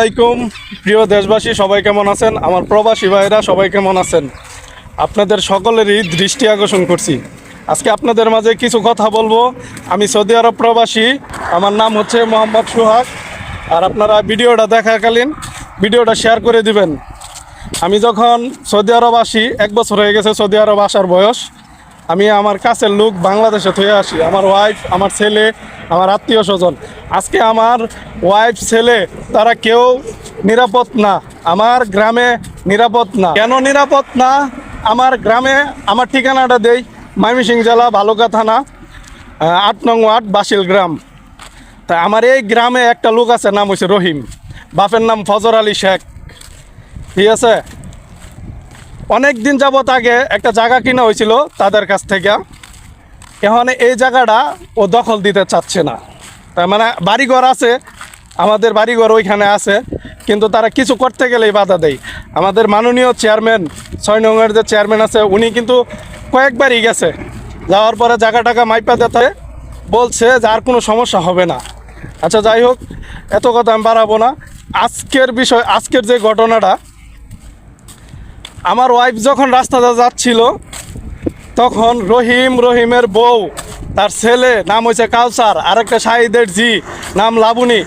আলাইকুম। প্রিয় দেশবাসী, সবাই কেমন আছেন? আমার প্রবাসী ভাইরা সবাই কেমন আছেন? আপনাদের সকলেরই দৃষ্টি আকর্ষণ করছি। আজকে আপনাদের মাঝে কিছু কথা বলব। আমি সৌদি আরব প্রবাসী। আমার নাম হচ্ছে মোহাম্মদ সুহাগ। আর আপনারা ভিডিওটা দেখাকালীন ভিডিওটা শেয়ার করে দিবেন। আমি যখন সৌদি আরব আসি, এক বছর হয়ে গেছে সৌদি আরব আসার বয়স। আমি আমার কাছের লোক বাংলাদেশে থয়ে আসি। আমার ওয়াইফ আমার ছেলে, আমার আত্মীয় স্বজন। আজকে আমার ওয়াইফ ছেলে, তারা কেউ নিরাপদ না। আমার গ্রামে নিরাপদ না। কেন নিরাপদ না? আমার গ্রামে আমার ঠিকানাটা দেই। ময়মনসিং জেলা, বালুকা থানা আট নং ওয়ার্ড, বাসিল গ্রাম। তা আমার এই গ্রামে একটা লোক আছে, নাম হচ্ছে রহিম। বাপের নাম ফজর আলী শেখ। ঠিক আছে? অনেক দিন যাবত আগে একটা জায়গা কিনা হয়েছিল তাদের কাছ থেকে। এখন এই জায়গাটা ও দখল দিতে চাচ্ছে না। তার মানে বাড়িঘর আছে, আমাদের বাড়িঘর ওইখানে আছে, কিন্তু তারা কিছু করতে গেলেই বাধা দেয়। আমাদের মাননীয় চেয়ারম্যান, ছয় নঙ্গের যে চেয়ারম্যান আছে, উনি কিন্তু কয়েকবারই গেছে। যাওয়ার পরে জায়গা টাকা মাইপা দিতে বলছে যে আর কোনো সমস্যা হবে না। আচ্ছা যাই হোক, এত কথা আমি বাড়াবো না। আজকের বিষয়, আজকের যে ঘটনাটা আমার ওয়াইফ যখন রাস্তাতে যাচ্ছিল, তখন রহিম রহিমের বউ, তার ছেলে, নাম হয়েছে কাউসার, আরেকটা শাহিদের জি নাম লাবুনি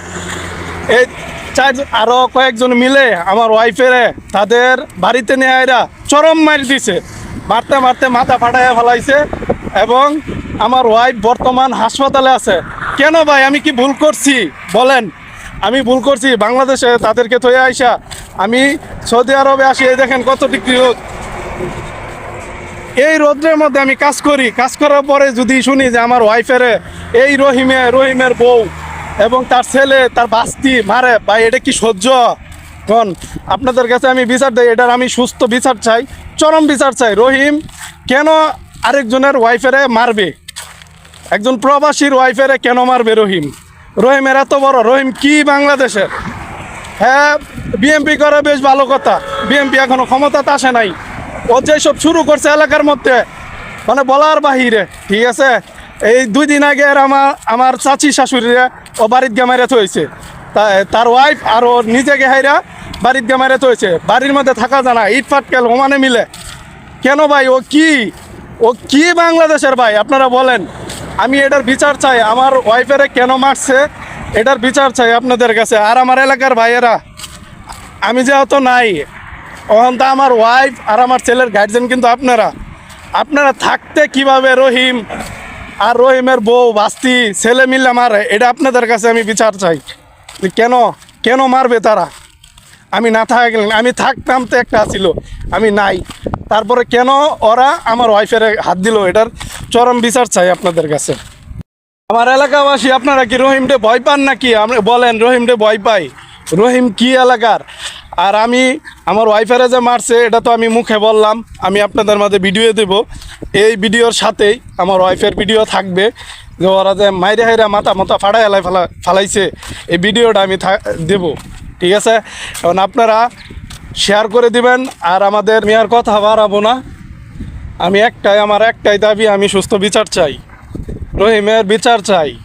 এই চার আরও কয়েকজন মিলে আমার ওয়াইফেরে তাদের বাড়িতে নিয়ে এরা চরম মার দিছে। মারতে মারতে মাথা ফাটাইয়া ফেলাইছে এবং আমার ওয়াইফ বর্তমান হাসপাতালে আছে। কেন ভাই, আমি কি ভুল করছি? বলেন। আমি ভুল করছি, বাংলাদেশে তাদেরকে থয়ে আইসা আমি সৌদি আরবে আসি, এই দেখেন কত ডিগ্রি রোদ এই রোদ্রের মধ্যে আমি কাজ করি। কাজ করার পরে যদি শুনি যে আমার ওয়াইফের এই রহিমে, রহিমের বউ এবং তার ছেলে, তার বাস্তি মারে, ভাই, এটা কি সহ্য? কোন? আপনাদের কাছে আমি বিচার দেই, এটার আমি সুস্থ বিচার চাই, চরম বিচার চাই। রহিম, কেন আরেকজনের ওয়াইফেরে মারবে? একজন প্রবাসীর ওয়াইফেরে কেন মারবে রহিম? রহিমের এত বড়, রহিম কি বাংলাদেশের? হ্যাঁ বিএমপি করে বেশ ভালো কথা। বিএমপি এখনও ক্ষমতাতে আসে নাই। ও যেসব শুরু করছে এলাকার মধ্যে মানে বলার বাহিরে, ঠিক আছে? এই দুই দিন আগে আমার আমার চাচি শাশুড়িরা ও বাড়ির গেমারে থইছে। তা তার ওয়াইফ আর ও নিজে গেহাইরা বাড়ির গেমারে থইছে। বাড়ির মধ্যে থাকা জানা ইট ফাটকেল ওমানে মিলে। কেন ভাই, ও কি ও কি বাংলাদেশের ভাই? আপনারা বলেন। আমি এটার বিচার চাই, আমার ওয়াইফেরে কেন মারছে, এটার বিচার চাই আপনাদের কাছে। আর আমার এলাকার ভাইয়েরা, আমি যেহেতু নাই ওখান তো আমার ওয়াইফ আর আমার ছেলের গার্জেন কিন্তু আপনারা। আপনারা থাকতে কীভাবে রহিম আর রহিমের বউ বাস্তি ছেলে মিলে মারে এটা আপনাদের কাছে আমি বিচার চাই। কেন কেন মারবে তারা? আমি না থাকলেন আমি থাকতাম তো একটা ছিল, আমি নাই। তারপরে কেন ওরা আমার ওয়াইফের হাত দিল? এটার চরম বিচার চাই আপনাদের কাছে। আমার এলাকাবাসী, আপনারা কি রহিমটে ভয় পান নাকি? আমরা বলেন রহিমটে ভয় পাই। রহিম কি এলাকার? আর আমি, আমার ওয়াইফারে যে মারছে, এটা তো আমি মুখে বললাম, আমি আপনাদের মাঝে ভিডিও দেব। এই ভিডিওর সাথেই আমার ওয়াইফের ভিডিও থাকবে। যে ওরা যে মাইরে হাইরা মাথা মাথা ফাড়াই এলাই ফেলা ফালাইছে, এই ভিডিওটা আমি দেব। ঠিক আছে? এখন আপনারা শেয়ার করে দিবেন, আর আমাদের মেয়ার কথা বাড়াবো না। আমি একটাই, আমার একটাই দাবি, আমি সুস্থ বিচার চাই। রহিমের বিচার চাই।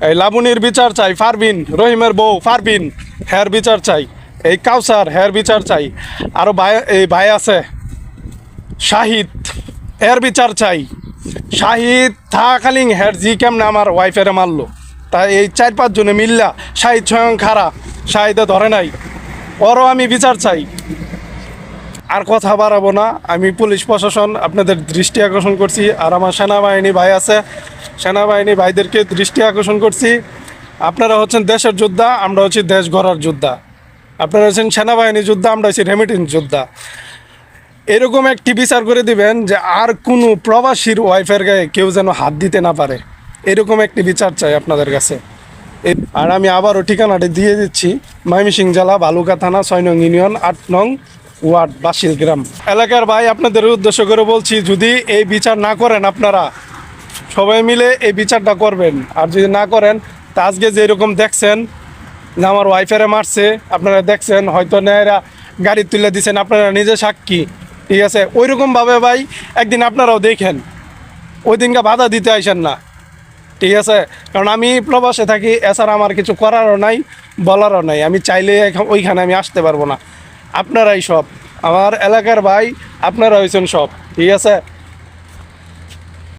এই লাবণীর বিচার চাই, ফারবিন, রহিমের বউ ফারবিন হ্যার বিচার চাই। এই কাউসার হ্যার বিচার চাই। আরও ভাই, এই ভাই আছে, শাহিদ এর বিচার চাই। শাহিদ থাকালীন হ্যার জি কেমনে আমার ওয়াইফেরে মারলো? তাই এই চার পাঁচজনে মিল্লা, শাহিদ স্বয়ং খারা শাহিদে ধরে নাই। ওরও আমি বিচার চাই। আর কথা বাড়াবো না। আমি পুলিশ প্রশাসন, আপনাদের দৃষ্টি আকর্ষণ করছি। আর আমার সেনাবাহিনী ভাই আছে। সেনাবাহিনী ভাইদেরকে দৃষ্টি আকর্ষণ করছি। আপনারা হচ্ছেন দেশের যোদ্ধা, আমরা হচ্ছি দেশ গড়ার যোদ্ধা। আপনারা হচ্ছেন সেনাবাহিনী যোদ্ধা, আমরা হচ্ছি রেমিটেন্স যোদ্ধা। এরকম একটি বিচার করে দিবেন যে আর কোনো প্রবাসীর ওয়াইফের গায়ে কেউ যেন হাত দিতে না পারে। এরকম একটি বিচার চাই আপনাদের কাছে। আর আমি আবারও ঠিকানাটি দিয়ে দিচ্ছি। ময়মনসিং জেলা, বালুকা থানা, ছয় নং ইউনিয়ন, আট নং ওয়ার্ড বাসিল গ্রাম। এলাকার ভাই আপনাদের উদ্দেশ্য করে বলছি, যদি এই বিচার না করেন আপনারা, সবাই মিলে এই বিচারটা করবেন। আর যদি না করেন, তা আজকে যেরকম দেখছেন, যে আমার ওয়াইফারে মারছে, আপনারা দেখছেন, হয়তো নেয়রা গাড়ি তুলে দিচ্ছেন আপনারা নিজে সাক্ষী। ঠিক আছে? ওইরকমভাবে ভাই, একদিন আপনারাও দেখেন। ওই দিনকে বাধা দিতে আইসেন না। ঠিক আছে? কারণ আমি প্রবাসে থাকি, এছাড়া আমার কিছু করারও নাই, বলারও নাই। আমি চাইলে ওইখানে আমি আসতে পারব না। আপনারাই সব। আমার এলাকার ভাই আপনারা হয়েছেন সব। ঠিক আছে?